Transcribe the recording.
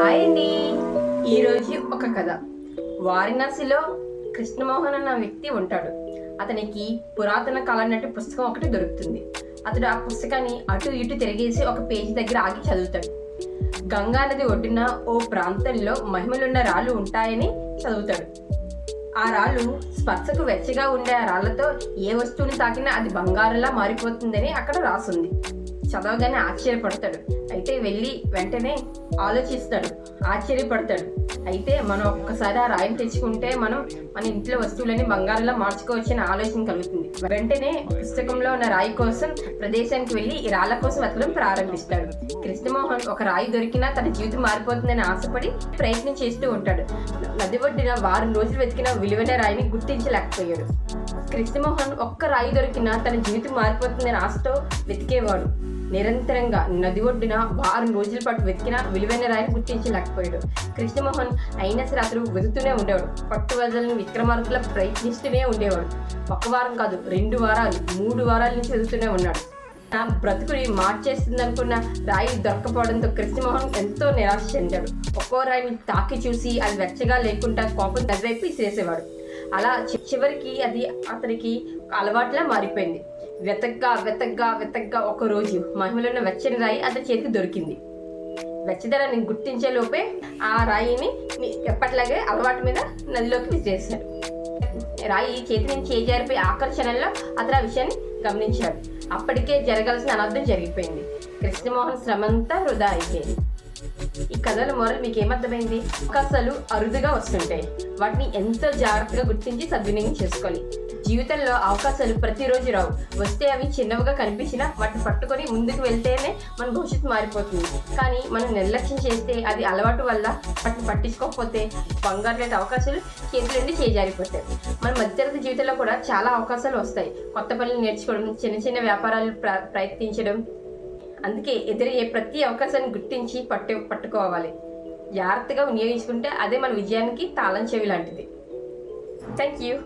Hi అండి. ఈరోజు ఒక కథ. వారణాసిలో కృష్ణమోహన్ అన్న వ్యక్తి ఉంటాడు. అతనికి పురాతన కాలం నాటి పుస్తకం ఒకటి దొరుకుతుంది. అతడు ఆ పుస్తకాన్ని అటు ఇటు తిరిగేసి ఒక పేజీ దగ్గర ఆగి చదువుతాడు. గంగా నది ఒడ్డున ఓ ప్రాంతంలో మహిమలున్న రాళ్ళు ఉంటాయని చదువుతాడు. ఆ రాళ్ళు స్పర్శకు వెచ్చగా ఉండే ఆ రాళ్ళతో ఏ వస్తువుని తాకినా అది బంగారంలా మారిపోతుందని అక్కడ రాసుంది. చదవగానే ఆశ్చర్యపడతాడు. అయితే వెళ్ళి వెంటనే ఆలోచిస్తాడు. ఆశ్చర్యపడతాడు. అయితే మనం ఒక్కసారి ఆ రాయిని తెచ్చుకుంటే మనం మన ఇంట్లో వస్తువులని బంగారంలో మార్చుకోవచ్చని ఆలోచన కలుగుతుంది. వెంటనే పుస్తకంలో ఉన్న రాయి కోసం ప్రదేశానికి వెళ్ళి ఈ రాళ్ళ కోసం వెతకడం ప్రారంభిస్తాడు. కృష్ణమోహన్ ఒక రాయి దొరికినా తన జీవితం మారిపోతుందని ఆశపడి ప్రయత్నం చేస్తూ ఉంటాడు. నది ఒడ్డిన వారం రోజులు వెతికిన విలువైన రాయిని గుర్తించలేకపోయాడు కృష్ణమోహన్ ఒక్క రాయి దొరికినా తన జీవితం మారిపోతుందని ఆశతో వెతికేవాడు. నిరంతరంగా నది ఒడ్డున వారం రోజుల పాటు వెతికిన విలువైన రాయిని గుర్తించలేకపోయాడు కృష్ణమోహన్ అయినా సరే అతను వెతుకుతూనే ఉండేవాడు. పట్టు వదలని విక్రమార్కుల ప్రయత్నిస్తూనే ఉండేవాడు. ఒక వారం కాదు రెండు వారాలు మూడు వారాల నుంచి వెతుకుతూనే ఉన్నాడు. నా బ్రతుకుని మార్చేస్తుంది అనుకున్న రాయి దొరకపోవడంతో కృష్ణమోహన్ ఎంతో నిరాశ చెందాడు. ఒక్కో రాయిని తాకి చూసి అది వెచ్చగా లేకుండా కోపం నదివైపు చేసేవాడు అలా చి- చివరికి అది అతనికి అలవాట్లా మారిపోయింది. వెతగ్గా వెతగ్గా వెతగ్గా ఒక రోజు మహిమలున్న వెచ్చని రాయి అతని చేతికి దొరికింది. వెచ్చదనాన్ని గుర్తించే లోపే ఆ రాయిని ఎప్పట్లాగే అలవాటు మీద నదిలోకి విసిరేశాడు. రాయి చేతి నుంచి చేజారిపోయి ఆకర్షణలో అతను ఆ విషయాన్ని గమనించాడు. అప్పటికే జరగాల్సిన అనర్థం జరిగిపోయింది. కృష్ణమోహన్ శ్రమంతా వృధా అయిపోయింది. ఈ కథల మోరల్ మీకు ఏమర్థమైంది అవకాశాలు అరుదుగా వస్తుంటాయి. వాటిని ఎంతో జాగ్రత్తగా గుర్తించి సద్వినియోగం చేసుకోవాలి జీవితంలో అవకాశాలు ప్రతిరోజు రావు. వస్తే అవి చిన్నవిగా కనిపించినా వాటిని పట్టుకొని ముందుకు వెళ్తేనే మన భవిష్యత్తు మారిపోతుంది. కానీ మనం నిర్లక్ష్యం చేస్తే అది అలవాటు వల్ల వాటిని పట్టించుకోకపోతే బంగారు లాంటి అవకాశాలు చేతులండి చేజారిపోతాయి. మన మధ్యతరగతి జీవితంలో కూడా చాలా అవకాశాలు వస్తాయి. కొత్త పనులు నేర్చుకోవడం చిన్న చిన్న వ్యాపారాలు ప్ర ప్రయత్నించడం అందుకే ఎదురయ్యే ప్రతి అవకాశాన్ని గుర్తించి పట్టు పట్టుకోవాలి. జాగ్రత్తగా వినియోగించుకుంటే అదే మన విజయానికి తాళం చెవి లాంటిది. Thank you